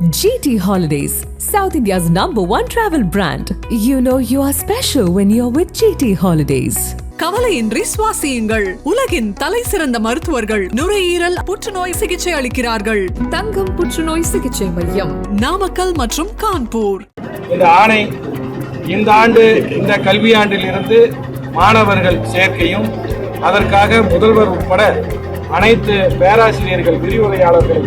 GT Holidays, South India's number one travel brand. You know you are special when you're with GT Holidays. கவலையின்றி சுவாசியுங்கள் உலகின் தலை சிறந்த மருத்துவர்கள் நுரையீரல் புற்றுநோய் சிகிச்சை அளிக்கிறார்கள் தங்கம் புற்றுநோய் சிகிச்சை மையம் நாமக்கல் மற்றும் கான்பூர் இந்த ஆணை இந்த ஆண்டு இந்த கல்வியாண்டில் இருந்து மாணவர்கள் சேர்க்கையும் அதற்காக முதல்வர் உட்பட அனைத்து பேராசிரியர்கள் விரிவுரையாளர்கள்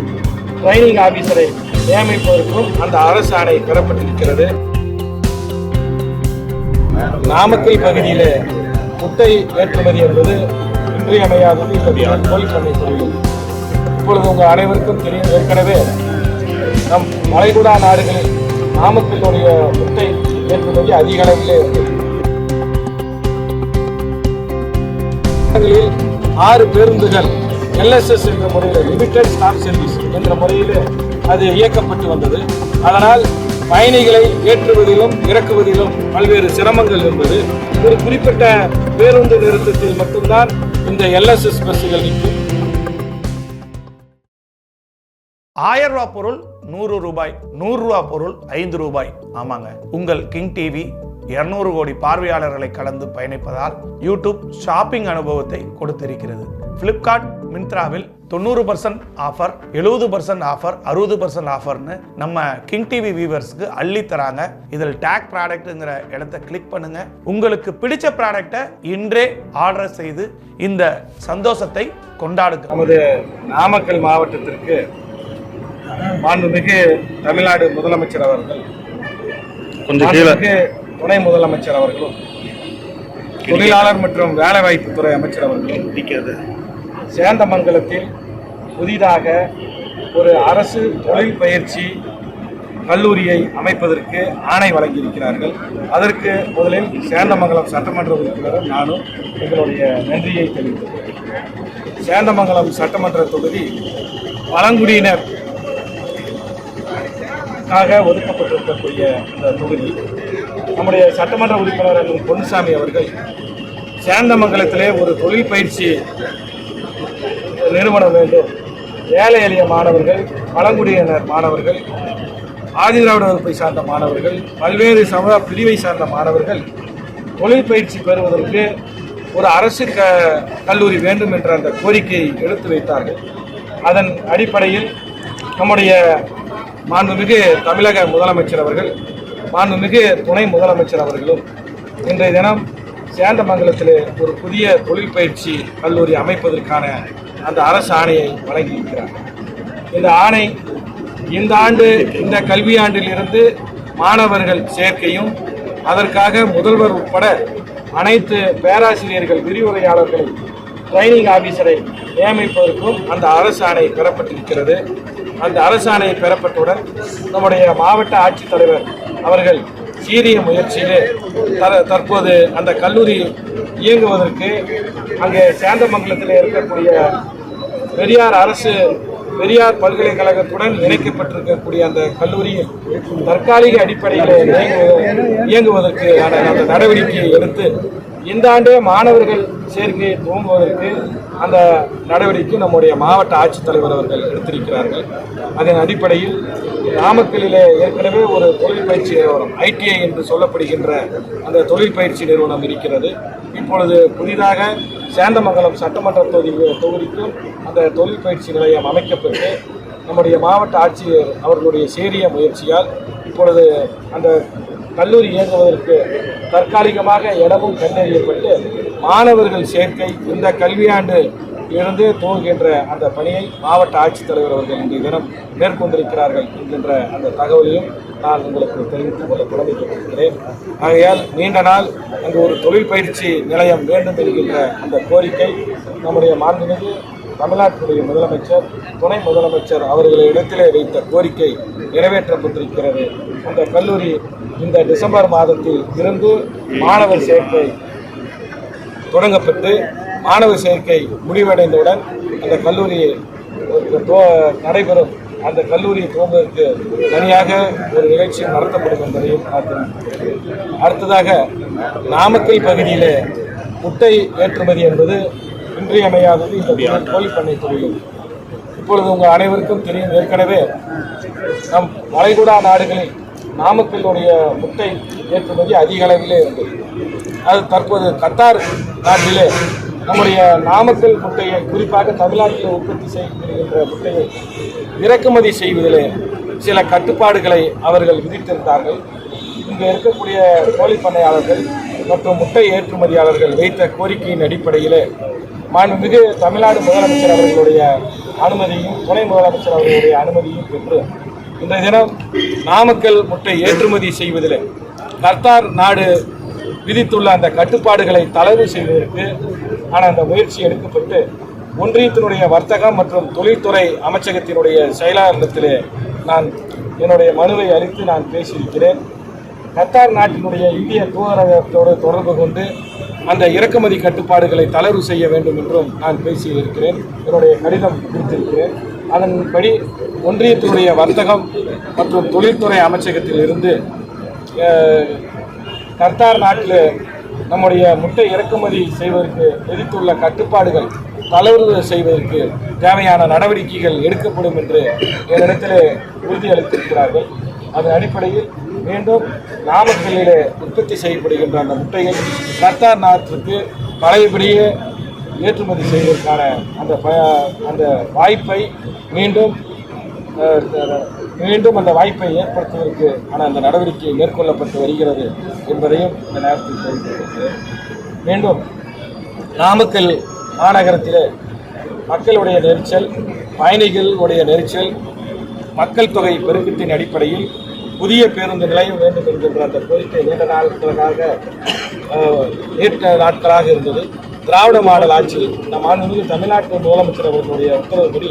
ட்ரைனிங் ஆபீசரை நியமிப்பதற்கும் அந்த அரசு ஆணை பெறப்பட்டிருக்கிறது. நாமக்கல் பகுதியில் முட்டை ஏற்றுமதி என்பது இன்றியமையாதது இந்த கோழி பண்ணை தொழில் இப்பொழுது உங்கள் அனைவருக்கும் தெரியும் ஏற்கனவே நம் மலைகுடா நாடுகளில் நாமக்கலுடைய முட்டை ஏற்றுமதி அதிக அளவிலே இருந்தது ஆறு பேருந்துகள் எல்எஸ்எஸ் என்ற முறையில் லிமிடெட் ஸ்டாப் சர்வீஸ் என்ற முறையில் அது இயக்கப்பட்டு வந்தது. அதனால் பயணிகளை ஏற்றுவதிலும் இறக்குவதிலும் பல்வேறு சிரமங்கள் இருந்தது ஒரு குறிப்பிட்ட பேருந்து நிறுத்தத்தில் மட்டும்தான் இந்த எல்எஸ்எஸ் பஸ்ஸுகள் நிற்கும். ஆயிரம் ரூபாய் பொருள் நூறு ரூபாய் நூறு ரூபாய் பொருள் ஐந்து ரூபாய். ஆமாங்க. உங்கள் கிங் டிவி 200 கோடி பார்வையாளர்களை கடந்து பயணிப்பதால் யூடியூப் ஷாப்பிங் அனுபவத்தை கொடுத்திருக்கிறது. ஃப்ளிப்கார்ட் மிந்த்ராவில் தொண்ணூறு பர்சன்ட் ஆஃபர் எழுபது பர்சன்ட் ஆஃபர் அறுபது பர்சன்ட் ஆஃபர்னு நம்ம கிங் டிவி வியூவர்ஸ்க்கு அள்ளி தராங்க இதில் டேக் ப்ராடக்ட்ங்கிற இடத்த கிளிக் பண்ணுங்க. உங்களுக்கு பிடிச்ச ப்ராடக்டை இன்றே ஆர்டர் செய்து இந்த சந்தோஷத்தை கொண்டாடுங்க. நமது நாமக்கல் மாவட்டத்திற்கு மாண்புமிகு தமிழ்நாடு முதலமைச்சர் அவர்கள் மாண்புமிகு துணை முதலமைச்சர் அவர்களும் தொழிலாளர் மற்றும் வேலைவாய்ப்பு துறை அமைச்சர் அவர்களும் சேந்தமங்கலத்தில் புதிதாக ஒரு அரசு தொழில் பயிற்சி கல்லூரியை அமைப்பதற்கு ஆணை வழங்கியிருக்கிறார்கள். அதற்கு முதலில் சேந்தமங்கலம் சட்டமன்ற உறுப்பினரும் நானும் எங்களுடைய நன்றியை தெரிவித்துள்ளேன் சேந்தமங்கலம் சட்டமன்ற தொகுதி பழங்குடியினர் க்காக ஒதுக்கப்பட்டிருக்கக்கூடிய இந்த தொகுதி. நம்முடைய சட்டமன்ற உறுப்பினர் பொன்னுசாமி அவர்கள் சேந்தமங்கலத்திலே ஒரு தொழில் பயிற்சி நிறுவனம் வேண்டும். ஏழை எளிய மாணவர்கள் பழங்குடியினர் மாணவர்கள் ஆதிதிராவிட வகுப்பை சார்ந்த மாணவர்கள் பல்வேறு சமூக பிரிவை சார்ந்த மாணவர்கள் தொழில் பயிற்சி பெறுவதற்கு ஒரு அரசு க கல்லூரி வேண்டும் என்ற அந்த கோரிக்கையை எடுத்து வைத்தார்கள். அதன் அடிப்படையில் நம்முடைய மாண்புமிகு தமிழக முதலமைச்சர் அவர்கள் மாண்புமிகு துணை முதலமைச்சர் அவர்களும் இன்றைய தினம் சேந்தமங்கலத்தில் ஒரு புதிய தொழில் பயிற்சி கல்லூரி அமைப்பதற்கான அந்த அரசு ஆணையை வழங்கியிருக்கிறார். இந்த ஆணை இந்த ஆண்டு இந்த கல்வியாண்டில் இருந்து மாணவர்கள் சேர்க்கையும் அதற்காக முதல்வர் உட்பட அனைத்து பேராசிரியர்கள் விரிவுரையாளர்களை ட்ரைனிங் ஆபீசரை நியமிப்பதற்கும் அந்த அரசாணை பெறப்பட்டிருக்கிறது. அந்த அரசாணை பெறப்பட்டவுடன் நம்முடைய மாவட்ட ஆட்சித்தலைவர் அவர்கள் சீரிய முயற்சியிலே தர தற்போது அந்த கல்லூரி இயங்குவதற்கு அங்கே சேந்தமங்கலத்தில் இருக்கக்கூடிய பெரியார் அரசு பெரியார் பல்கலைக்கழகத்துடன் இணைக்கப்பட்டிருக்கக்கூடிய அந்த கல்லூரியில் தற்காலிக அடிப்படையில் இயங்கு- இயங்குவதற்கான அந்த நடவடிக்கையை எடுத்து இந்த ஆண்டே மாணவர்கள் சேர்க்கையை துவங்குவதற்கு அந்த நடவடிக்கை நம்முடைய மாவட்ட ஆட்சித்தலைவர் அவர்கள் எடுத்திருக்கிறார்கள். அதன் அடிப்படையில் நாமக்கல்லிலே ஏற்கனவே ஒரு தொழில் பயிற்சி நிறுவனம் ஐடிஐ என்று சொல்லப்படுகின்ற அந்த தொழில் பயிற்சி நிறுவனம் இருக்கிறது. இப்பொழுது புதிதாக சேந்தமங்கலம் சட்டமன்ற தொகுதி தொகுதிக்கும் அந்த தொழில் பயிற்சி நிலையம் அமைக்கப்பட்டு நம்முடைய மாவட்ட ஆட்சியர் அவர்களுடைய சேரிய முயற்சியால் இப்பொழுது அந்த கல்லூரி இயங்குவதற்கு தற்காலிகமாக இடமும் கண்டறியப்பட்டு மாணவர்கள் சேர்க்கை இந்த கல்வியாண்டு இருந்து துவங்குகின்ற அந்த பணியை மாவட்ட ஆட்சித்தலைவர் அவர்கள் இன்றைய தினம் மேற்கொண்டிருக்கிறார்கள் என்கின்ற அந்த தகவலையும் நான் உங்களுக்கு தெரிவித்துக் கொள்ள கடமைப்பட்டிருக்கிறேன் ஆகையால் நீண்ட நாள் அங்கு ஒரு தொழில் பயிற்சி நிலையம் வேண்டும் என்கின்ற அந்த கோரிக்கை நம்முடைய மாண்புமிகு தமிழ்நாட்டுடைய முதலமைச்சர் துணை முதலமைச்சர் அவர்களிடத்திலே வைத்த கோரிக்கை நிறைவேற்றப்பட்டிருக்கிறது. அந்த கல்லூரி இந்த டிசம்பர் மாதத்தில் இருந்து மாணவர் சேர்க்கை தொடங்கப்பட்டு மாணவர் சேர்க்கை முடிவடைந்தவுடன் அந்த கல்லூரி நடைபெறும். அந்த கல்லூரியை துவங்குவதற்கு தனியாக ஒரு நிகழ்ச்சி நடத்தப்படும் என்பதையும் தெரிவித்துக் அடுத்ததாக நாமக்கல் பகுதியிலே முட்டை ஏற்றுமதி என்பது இன்றியமையாதது. இந்த கோழி பண்ணை தொழில். இப்பொழுது உங்கள் அனைவருக்கும் தெரியும் ஏற்கனவே நம் வளைகுடா நாடுகளில் நாமக்கல்லுடைய முட்டை ஏற்றுமதி அதிக அளவிலே இருந்தது. அது தற்போது கத்தார் நாட்டிலே நம்முடைய நாமக்கல் முட்டையை குறிப்பாக தமிழ்நாட்டில் உற்பத்தி செய்யப்படுகின்ற முட்டையை இறக்குமதி செய்வதிலே சில கட்டுப்பாடுகளை அவர்கள் விதித்திருந்தார்கள். இங்கே இருக்கக்கூடிய கோழி பண்ணையாளர்கள் மற்றும் முட்டை ஏற்றுமதியாளர்கள் வைத்த கோரிக்கையின் அடிப்படையிலே மாண்புமிகு தமிழ்நாடு முதலமைச்சர் அவர்களுடைய அனுமதியும் துணை முதலமைச்சர் அவர்களுடைய அனுமதியும் பெற்று இன்றைய தினம் நாமக்கல் முட்டை ஏற்றுமதி செய்வதில் கர்த்தார் நாடு விதித்துள்ள அந்த கட்டுப்பாடுகளை தளர்வு செய்வதற்கு ஆனால் அந்த முயற்சி எடுக்கப்பட்டு ஒன்றியத்தினுடைய வர்த்தகம் மற்றும் தொழில்துறை அமைச்சகத்தினுடைய செயலாளரிடத்திலே நான் என்னுடைய மனுவை அளித்து நான் பேசியிருக்கிறேன். கத்தார் நாட்டினுடைய இந்திய தூதரகத்தோடு தொடர்பு கொண்டு அந்த இறக்குமதி கட்டுப்பாடுகளை தளர்வு செய்ய வேண்டும் என்றும் நான் பேசியிருக்கிறேன். என்னுடைய கடிதம் கொடுத்திருக்கிறேன் அதன்படி ஒன்றியத்தினுடைய வர்த்தகம் மற்றும் தொழில்துறை அமைச்சகத்தில் இருந்து அஹ், கர்த்தார் நாட்டில் நம்முடைய முட்டை இறக்குமதி செய்வதற்கு விதித்துள்ள கட்டுப்பாடுகள் தளர்வு செய்வதற்கு தேவையான நடவடிக்கைகள் எடுக்கப்படும் என்று என்னிடத்தில் உறுதியளித்திருக்கிறார்கள். அதன் அடிப்படையில் மீண்டும் நாமக்கல்லிலே உற்பத்தி செய்யப்படுகின்ற அந்த முட்டையை கர்த்தார் நாட்டிற்கு பழையபடியே ஏற்றுமதி செய்வதற்கான அந்த அந்த வாய்ப்பை மீண்டும் மீண்டும் அந்த வாய்ப்பை ஏற்படுத்துவதற்கு ஆனால் அந்த நடவடிக்கை மேற்கொள்ளப்பட்டு வருகிறது என்பதையும் இந்த நேரத்தில் தெரிவித்துள்ளது மீண்டும் நாமக்கல் மாநகரத்தில் மக்களுடைய நெரிச்சல் பயணிகளுடைய நெரிச்சல் மக்கள் தொகை பெருக்கத்தின் அடிப்படையில் புதிய பேருந்து நிலையம் வேண்டும் என்கின்ற அந்த கோரிக்கை நீண்ட நாட்களாக அஹ், நீண்ட நாட்களாக இருந்தது. திராவிட மாடல் ஆட்சியில் நம் ஆண்டு தமிழ்நாட்டு முதலமைச்சர் அவர்களுடைய உத்தரவுப்படி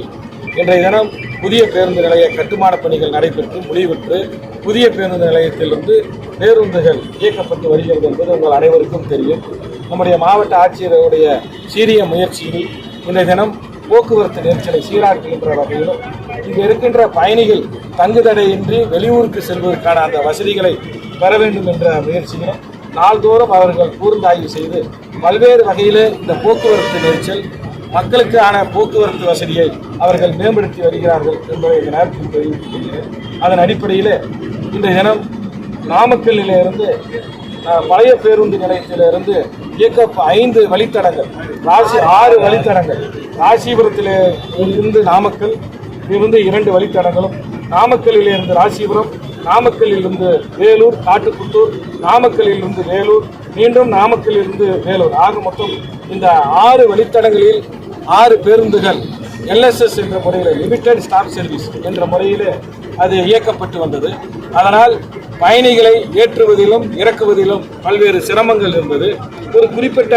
இன்றைய தினம் புதிய பேருந்து நிலைய கட்டுமான பணிகள் நடைபெற்று முடிவுற்று புதிய பேருந்து நிலையத்திலிருந்து பேருந்துகள் இயக்கப்பட்டு வருகிறது என்பது உங்கள் அனைவருக்கும் தெரியும். நம்முடைய மாவட்ட ஆட்சியருடைய சீரிய முயற்சியில் இன்றைய தினம் போக்குவரத்து நெரிசலை சீராக்குகின்ற வகையிலும் இங்கு இருக்கின்ற பயணிகள் தங்குதடையின்றி வெளியூருக்கு செல்வதற்கான அந்த வசதிகளை பெற வேண்டும் என்ற முயற்சியிலும் நாள்தோறும் அவர்கள் கூர்ந்தாய்வு செய்து பல்வேறு வகையிலே இந்த போக்குவரத்து நெரிசல் மக்களுக்கான போக்குவரத்து வசதியை அவர்கள் மேம்படுத்தி வருகிறார்கள் என்பதை இந்த நேரத்தில் தெரிவித்துள்ளேன். அதன் அடிப்படையில் இன்றைய தினம் நாமக்கல்லில் இருந்து பழைய பேருந்து நிலையத்திலிருந்து இயக்க ஐந்து வழித்தடங்கள் ராசி ஆறு வழித்தடங்கள். ராசிபுரத்தில் இருந்து நாமக்கல் இருந்து இரண்டு வழித்தடங்களும் நாமக்கல்லிலிருந்து ராசிபுரம் நாமக்கல்லிலிருந்து வேலூர் காட்டுப்புத்தூர் நாமக்கல்லிலிருந்து வேலூர் மீண்டும் நாமக்கல்லிலிருந்து வேலூர். ஆக மொத்தம் இந்த ஆறு வழித்தடங்களில் ஆறு பேருந்துகள் எல்எஸ்எஸ் என்ற முறையில் லிமிடெட் ஸ்டாப் சர்வீஸ் என்ற முறையில் அது இயக்கப்பட்டு வந்தது. அதனால் பயணிகளை ஏற்றுவதிலும் இறக்குவதிலும் பல்வேறு சிரமங்கள் இருந்தது. ஒரு குறிப்பிட்ட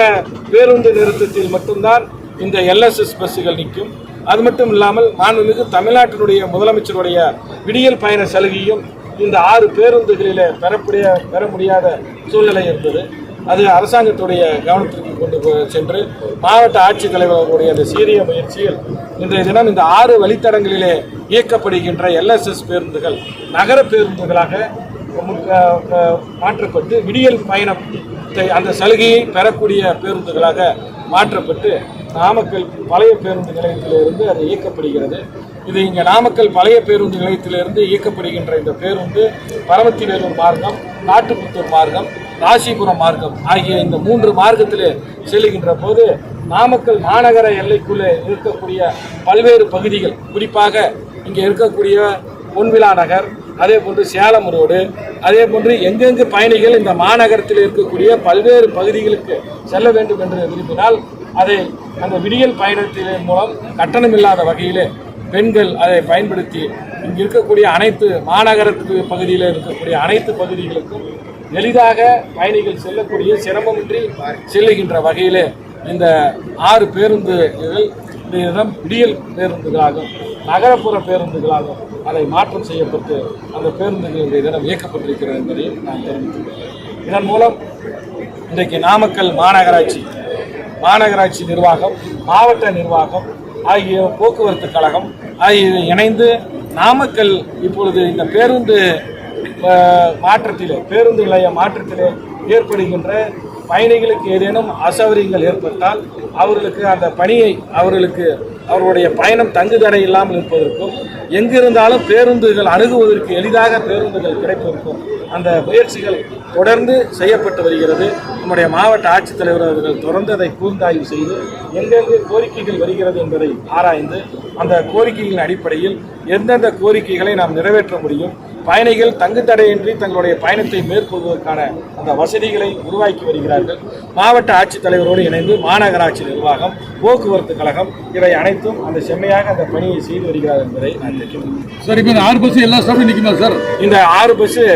பேருந்து நிறுத்தத்தில் மட்டும்தான் இந்த எல்எஸ்எஸ் பஸ்ஸுகள் நிற்கும். அது மட்டும் இல்லாமல் மாண்புமிகு தமிழ்நாட்டினுடைய முதலமைச்சருடைய விடியல் பயண சலுகையும் இந்த ஆறு பேருந்துகளில் பெறக்கூடிய பெற முடியாத சூழ்நிலை இருந்தது. அது அரசாங்கத்துடைய கவனத்திற்கு கொண்டு சென்று மாவட்ட ஆட்சித் தலைவர்களுடைய அந்த சீரிய முயற்சியில் இன்றைய தினம் இந்த ஆறு வழித்தடங்களிலே இயக்கப்படுகின்ற எல்எஸ்எஸ் பேருந்துகள் நகர பேருந்துகளாக மாற்றப்பட்டு விடியல் பயணத்தை அந்த சலுகையை பெறக்கூடிய பேருந்துகளாக மாற்றப்பட்டு நாமக்கல் பழைய பேருந்து நிலையத்திலிருந்து அது இயக்கப்படுகிறது. இது இங்கே நாமக்கல் பழைய பேருந்து நிலையத்திலிருந்து இயக்கப்படுகின்ற இந்த பேருந்து பரமத்தி வேலூர் மார்க்கம் காட்டுப்புத்தூர் மார்க்கம் ராசிபுரம் மார்க்கம் ஆகிய இந்த மூன்று மார்க்கத்திலே செல்லுகின்ற போது நாமக்கல் மாநகர எல்லைக்குள்ளே இருக்கக்கூடிய பல்வேறு பகுதிகள் குறிப்பாக இங்கே இருக்கக்கூடிய பொன்விழா நகர் அதே போன்று சேலம் ரோடு அதே போன்று எங்கெங்கு பயணிகள் இந்த மாநகரத்தில் இருக்கக்கூடிய பல்வேறு பகுதிகளுக்கு செல்ல வேண்டும் என்று விரும்பினால் அதை அந்த விடியல் பயணத்தின் மூலம் கட்டணமில்லாத வகையிலே பெண்கள் அதை பயன்படுத்தி இங்கே இருக்கக்கூடிய அனைத்து மாநகரத்து பகுதியில் இருக்கக்கூடிய அனைத்து பகுதிகளுக்கும் எளிதாக பயணிகள் செல்லக்கூடிய சிரமமின்றி செல்லுகின்ற வகையிலே இந்த ஆறு பேருந்துகள் இந்த இடம் விடியல் பேருந்துகளாகும் நகரப்புற பேருந்துகளாகும் அதை மாற்றம் செய்யப்பட்டு அந்த பேருந்துகள் இந்த தினம் இயக்கப்பட்டிருக்கிறது என்பதையும் நான் தெரிவித்துள்ளேன் இதன் மூலம் இன்றைக்கு நாமக்கல் மாநகராட்சி மாநகராட்சி நிர்வாகம் மாவட்ட நிர்வாகம் ஆகிய போக்குவரத்து கழகம் ஆகியவை இணைந்து நாமக்கல் இப்பொழுது இந்த பேருந்து மாற்றத்திலே பேருந்து நிலைய மாற்றத்திலே ஏற்படுகின்ற பயணிகளுக்கு ஏதேனும் அசௌகரியங்கள் ஏற்பட்டால் அவர்களுக்கு அந்த பணியை அவர்களுக்கு அவர்களுடைய பயணம் தங்குதடை இல்லாமல் இருப்பதற்கும் எங்கிருந்தாலும் பேருந்துகள் அணுகுவதற்கு எளிதாக பேருந்துகள் கிடைப்பதற்கும் அந்த முயற்சிகள் தொடர்ந்து செய்யப்பட்டு வருகிறது. நம்முடைய மாவட்ட ஆட்சித்தலைவர் அவர்கள் தொடர்ந்து அதை கூர்ந்தாய்வு செய்து எங்கெங்கு கோரிக்கைகள் வருகிறது என்பதை ஆராய்ந்து அந்த கோரிக்கைகளின் அடிப்படையில் எந்தெந்த கோரிக்கைகளை நாம் நிறைவேற்ற முடியும் பயணிகள் தங்குத்தடையின்றி தங்களுடைய பயணத்தை மேற்கொள்வதற்கான அந்த வசதிகளை உருவாக்கி வருகிறார்கள். மாவட்ட ஆட்சித்தலைவரோடு இணைந்து மாநகராட்சி நிர்வாகம் போக்குவரத்து கழகம் இவை அனைத்தும் அந்த செம்மையாக அந்த பணியை செய்து வருகிறார் என்பதை நான் தெரிவிக்கிறேன். சார் இப்போ இந்த ஆறு பஸ் எல்லா ஸ்டாஃபும் நிற்குமா சார்? இந்த ஆறு பஸ்ஸு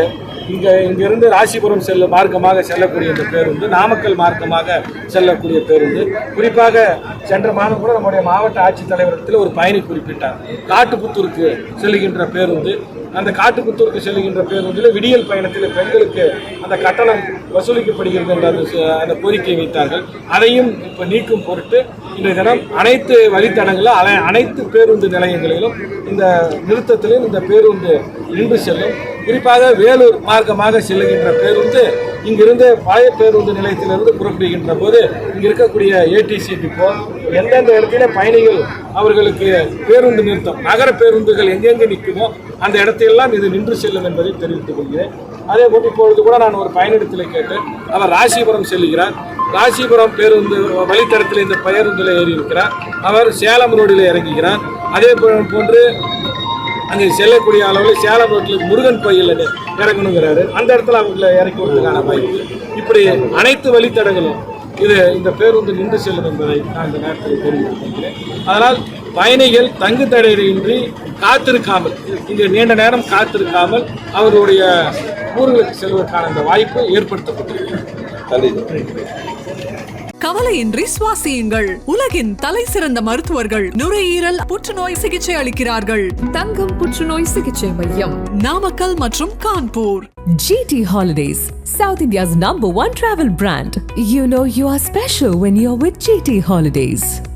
இங்கே இங்கிருந்து ராசிபுரம் செல்ல மார்க்கமாக செல்லக்கூடிய இந்த பேருந்து நாமக்கல் மார்க்கமாக செல்லக்கூடிய பேருந்து. குறிப்பாக சென்ற மாதம் கூட நம்முடைய மாவட்ட ஆட்சித்தலைவரத்தில் ஒரு பயணி குறிப்பிட்டார். காட்டுப்புத்தூருக்கு செல்லுகின்ற பேருந்து. அந்த காட்டுப்புத்தூருக்கு செல்லுகின்ற பேருந்தில் விடியல் பயணத்தில் பெண்களுக்கு அந்த கட்டணம் வசூலிக்கப்படுகிறது என்ற அந்த கோரிக்கை வைத்தார்கள். அதையும் இப்போ நீக்கும் பொருட்டு இன்றைய தினம் அனைத்து வழித்தடங்களும் அனைத்து பேருந்து நிலையங்களிலும் இந்த நிறுத்தத்திலும் இந்த பேருந்து நின்று செல்லும். குறிப்பாக வேலூர் மார்க்கமாக செல்லுகின்ற பேருந்து இங்கிருந்து பழைய பேருந்து நிலையத்திலிருந்து புறப்படுகின்ற போது இங்க இருக்கக்கூடிய ஏடிசி டிப்போ எந்தெந்த இடத்துல பயணிகள் அவர்களுக்கு பேருந்து நிறுத்தம் நகர பேருந்துகள் எங்கெங்கே நிற்குமோ அந்த இடத்தையெல்லாம் இது நின்று செல்லும் என்பதை தெரிவித்துக் கொள்கிறேன். அதே போல் இப்பொழுது கூட நான் ஒரு பயணிடத்தில் கேட்டேன். அவர் ராசிபுரம் செல்கிறார் ராசிபுரம் பேருந்து வழித்தடத்தில் இந்த பேருந்தில் ஏறி இருக்கிறார் அவர் சேலம் ரோடில் இறங்குகிறார். அதே போன்று அங்கே செல்லக்கூடிய அளவில் சேலம் ரோட்டில் முருகன் கோயில் இறங்கணுங்கிறாரு. அந்த இடத்துல அவங்கள இறக்கி விடுறதுக்கான வாய்ப்பு இப்படி அனைத்து வழித்தடங்களும் இது இந்த பேருந்து நின்று செல்லும் என்பதை நான் இந்த நேரத்தில் தெரிவித்திருக்கிறேன் அதனால் பயணிகள் தங்கு தடையின்றி காத்திருக்காமல் இங்கே நீண்ட நேரம் காத்திருக்காமல் அவர்களுடைய ஊர்களுக்கு செல்வதற்கான அந்த வாய்ப்பு ஏற்படுத்தப்பட்டிருக்கிறது. கவலையின்றி சுவாசியுங்கள் உலகின் தலை சிறந்த மருத்துவர்கள் நுரையீரல் புற்றுநோய் சிகிச்சை அளிக்கிறார்கள் தங்கம் புற்றுநோய் சிகிச்சை மையம் நாமக்கல் மற்றும் Kanpur GT Holidays, South India's number one travel brand. You know you are special when you're with GT Holidays.